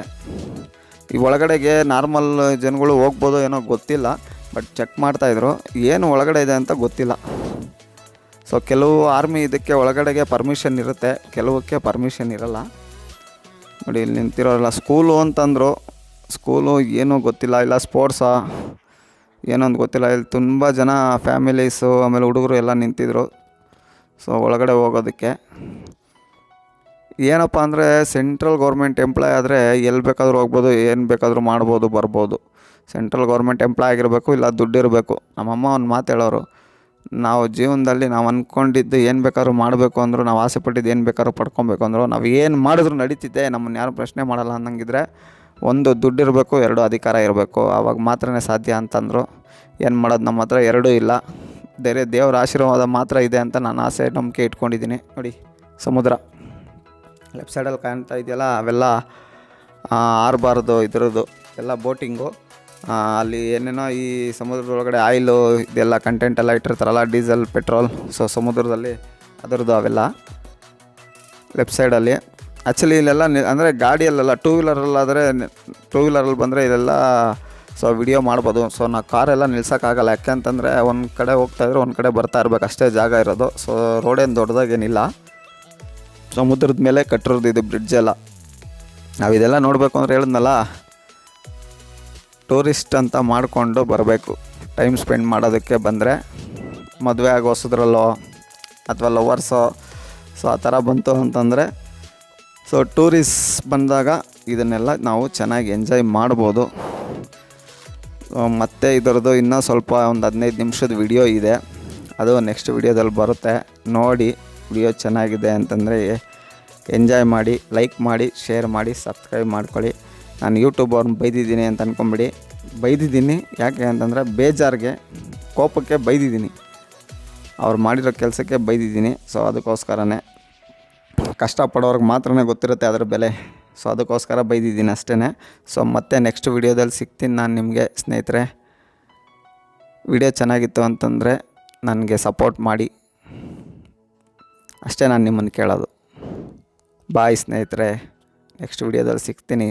[SPEAKER 1] ಈ ಒಳಗಡೆಗೆ ನಾರ್ಮಲ್ ಜನಗಳು ಹೋಗ್ಬೋದು ಏನೋ ಗೊತ್ತಿಲ್ಲ ಬಟ್ ಚೆಕ್ ಮಾಡ್ತಾಯಿದ್ರು ಏನು ಒಳಗಡೆ ಇದೆ ಅಂತ ಗೊತ್ತಿಲ್ಲ. ಸೊ ಕೆಲವು ಆರ್ಮಿ ಇದಕ್ಕೆ ಒಳಗಡೆಗೆ ಪರ್ಮಿಷನ್ ಇರುತ್ತೆ, ಕೆಲವಕ್ಕೆ ಪರ್ಮಿಷನ್ ಇರಲ್ಲ. ನೋಡಿ, ಇಲ್ಲಿ ನಿಂತಿರೋಲ್ಲ ಸ್ಕೂಲು ಅಂತಂದರು. ಸ್ಕೂಲು ಏನೂ ಗೊತ್ತಿಲ್ಲ, ಇಲ್ಲ ಸ್ಪೋರ್ಟ್ಸಾ ಏನೊಂದು ಗೊತ್ತಿಲ್ಲ. ಇಲ್ಲಿ ತುಂಬ ಜನ ಫ್ಯಾಮಿಲೀಸು ಆಮೇಲೆ ಹುಡುಗರು ಎಲ್ಲ ನಿಂತಿದ್ರು. ಸೊ ಒಳಗಡೆ ಹೋಗೋದಕ್ಕೆ. ಏನಪ್ಪ ಅಂದರೆ ಸೆಂಟ್ರಲ್ ಗೌರ್ಮೆಂಟ್ ಎಂಪ್ಲಾಯ್ ಆದರೆ ಎಲ್ಲಿ ಬೇಕಾದರೂ ಹೋಗ್ಬೋದು, ಏನು ಬೇಕಾದರೂ ಮಾಡ್ಬೋದು, ಬರ್ಬೋದು. ಸೆಂಟ್ರಲ್ ಗೌರ್ಮೆಂಟ್ ಎಂಪ್ಲಾಯ್ ಆಗಿರಬೇಕು, ಇಲ್ಲ ದುಡ್ಡಿರಬೇಕು ನಮ್ಮಮ್ಮ ಒಂದು ಮಾತು ಹೇಳೋರು, ನಾವು ಜೀವನದಲ್ಲಿ ನಾವು ಅಂದ್ಕೊಂಡಿದ್ದು ಏನು ಬೇಕಾದ್ರೂ ಮಾಡಬೇಕು ಅಂದರು, ನಾವು ಆಸೆ ಪಟ್ಟಿದ್ದು ಏನು ಬೇಕಾದ್ರೂ ಪಡ್ಕೊಬೇಕು ಅಂದರು, ನಾವು ಏನು ಮಾಡಿದ್ರು ನಡೀತಿದ್ದೆ ನಮ್ಮನ್ನು ಯಾರು ಪ್ರಶ್ನೆ ಮಾಡಲ್ಲ ಅನ್ನಂಗಿದ್ರೆ ಒಂದು ದುಡ್ಡಿರಬೇಕು ಎರಡು ಅಧಿಕಾರ ಇರಬೇಕು. ಆವಾಗ ಮಾತ್ರನೇ ಸಾಧ್ಯ ಅಂತಂದರು. ಏನು ಮಾಡೋದು, ನಮ್ಮ ಹತ್ರ ಎರಡೂ ಇಲ್ಲ. ಬೇರೆ ದೇವರ ಆಶೀರ್ವಾದ ಮಾತ್ರ ಇದೆ ಅಂತ ನಾನು ಆಸೆ, ನಂಬಿಕೆ ಇಟ್ಕೊಂಡಿದ್ದೀನಿ. ನೋಡಿ, ಸಮುದ್ರ. ಲೆಫ್ಟ್ ಸೈಡಲ್ಲಿ ಕಾಣ್ತಾ ಇದೆಯಲ್ಲ, ಅವೆಲ್ಲ ಆರಬಾರ್ದು, ಇದ್ರದ್ದು. ಎಲ್ಲ ಬೋಟಿಂಗು. ಅಲ್ಲಿ ಏನೇನೋ ಈ ಸಮುದ್ರದೊಳಗಡೆ ಆಯಿಲು, ಇದೆಲ್ಲ ಕಂಟೆಂಟ್ ಎಲ್ಲ ಇಟ್ಟಿರ್ತಾರಲ್ಲ, ಡೀಸೆಲ್, ಪೆಟ್ರೋಲ್. ಸೊ ಸಮುದ್ರದಲ್ಲಿ ಅದರದ್ದು ಅವೆಲ್ಲ. ಲೆಫ್ಟ್ ಸೈಡಲ್ಲಿ ಆ್ಯಕ್ಚುಲಿ ಇಲ್ಲೆಲ್ಲ ಅಂದರೆ ಗಾಡಿಯಲ್ಲೆಲ್ಲ ಟೂ ವೀಲರಲ್ಲಾದರೆ ಟೂ ವೀಲರಲ್ಲಿ ಬಂದರೆ ಇದೆಲ್ಲ ಸೊ ವಿಡಿಯೋ ಮಾಡ್ಬೋದು. ಸೊ ನಾ ಕಾರೆಲ್ಲ ನಿಲ್ಸೋಕ್ಕಾಗಲ್ಲ. ಯಾಕೆಂತಂದರೆ ಒಂದು ಕಡೆ ಹೋಗ್ತಾಯಿದ್ರೆ ಒಂದು ಕಡೆ ಬರ್ತಾ ಇರ್ಬೇಕು. ಅಷ್ಟೇ ಜಾಗ ಇರೋದು. ಸೊ ರೋಡೇನು ದೊಡ್ಡದಾಗೇನಿಲ್ಲ. ಸಮುದ್ರದ ಮೇಲೆ ಕಟ್ಟಿರೋದು ಇದು ಬ್ರಿಡ್ಜ್ ಎಲ್ಲ. ನಾವು ಇದೆಲ್ಲ ನೋಡಬೇಕು ಅಂದ್ರೆ ಹೇಳಿದ್ನಲ್ಲ ಟೂರಿಸ್ಟ್ ಅಂತ ಮಾಡಿಕೊಂಡು ಬರಬೇಕು. ಟೈಮ್ ಸ್ಪೆಂಡ್ ಮಾಡೋದಕ್ಕೆ ಬಂದರೆ ಮದುವೆ ಆಗೋಸದ್ರಲ್ಲೋ ಅಥವಾ ಲವರ್ಸೋ ಸೊ ಆ ಥರ ಬಂತು ಅಂತಂದರೆ ಸೊ ಟೂರಿಸ್ಟ್ ಬಂದಾಗ ಇದನ್ನೆಲ್ಲ ನಾವು ಚೆನ್ನಾಗಿ ಎಂಜಾಯ್ ಮಾಡ್ಬೋದು. ಮತ್ತು ಇದರದ್ದು ಇನ್ನೂ ಸ್ವಲ್ಪ ಒಂದು ಹದಿನೈದು ನಿಮಿಷದ ವಿಡಿಯೋ ಇದೆ. ಅದು ನೆಕ್ಸ್ಟ್ ವಿಡಿಯೋದಲ್ಲಿ ಬರುತ್ತೆ. ನೋಡಿ ವಿಡಿಯೋ ಚೆನ್ನಾಗಿದೆ ಅಂತಂದರೆ ಎಂಜಾಯ್ ಮಾಡಿ ಲೈಕ್ ಮಾಡಿ ಶೇರ್ ಮಾಡಿ ಸಬ್ಸ್ಕ್ರೈಬ್ ಮಾಡ್ಕೊಳ್ಳಿ. ನಾನು ಯೂಟ್ಯೂಬ್ ಅವ್ರನ್ನ ಬೈದಿದ್ದೀನಿ ಅಂತ ಅಂದ್ಕೊಂಬಿಡಿ ಬೈದಿದ್ದೀನಿ, ಯಾಕೆ ಅಂತಂದರೆ ಬೇಜಾರಿಗೆ, ಕೋಪಕ್ಕೆ ಬೈದಿದ್ದೀನಿ. ಅವ್ರು ಮಾಡಿರೋ ಕೆಲಸಕ್ಕೆ ಬೈದಿದ್ದೀನಿ. ಸೊ ಅದಕ್ಕೋಸ್ಕರನೇ ಕಷ್ಟಪಡೋರ್ಗೆ ಮಾತ್ರ ಗೊತ್ತಿರುತ್ತೆ ಅದರ ಬೆಲೆ. ಸೊ ಅದಕ್ಕೋಸ್ಕರ ಬೈದಿದ್ದೀನಿ ಅಷ್ಟೇ ಸೊ ಮತ್ತೆ ನೆಕ್ಸ್ಟ್ ವೀಡಿಯೋದಲ್ಲಿ ಸಿಗ್ತೀನಿ ನಾನು ನಿಮಗೆ ಸ್ನೇಹಿತರೆ. ವಿಡಿಯೋ ಚೆನ್ನಾಗಿತ್ತು ಅಂತಂದರೆ ನನಗೆ ಸಪೋರ್ಟ್ ಮಾಡಿ. ಅಷ್ಟೇ ನಾನು ನಿಮ್ಮನ್ನು ಕೇಳೋದು. ಬಾಯ್ ಸ್ನೇಹಿತರೆ. ನೆಕ್ಸ್ಟ್ ವಿಡಿಯೋದಲ್ಲಿ ಸಿಗ್ತೀನಿ.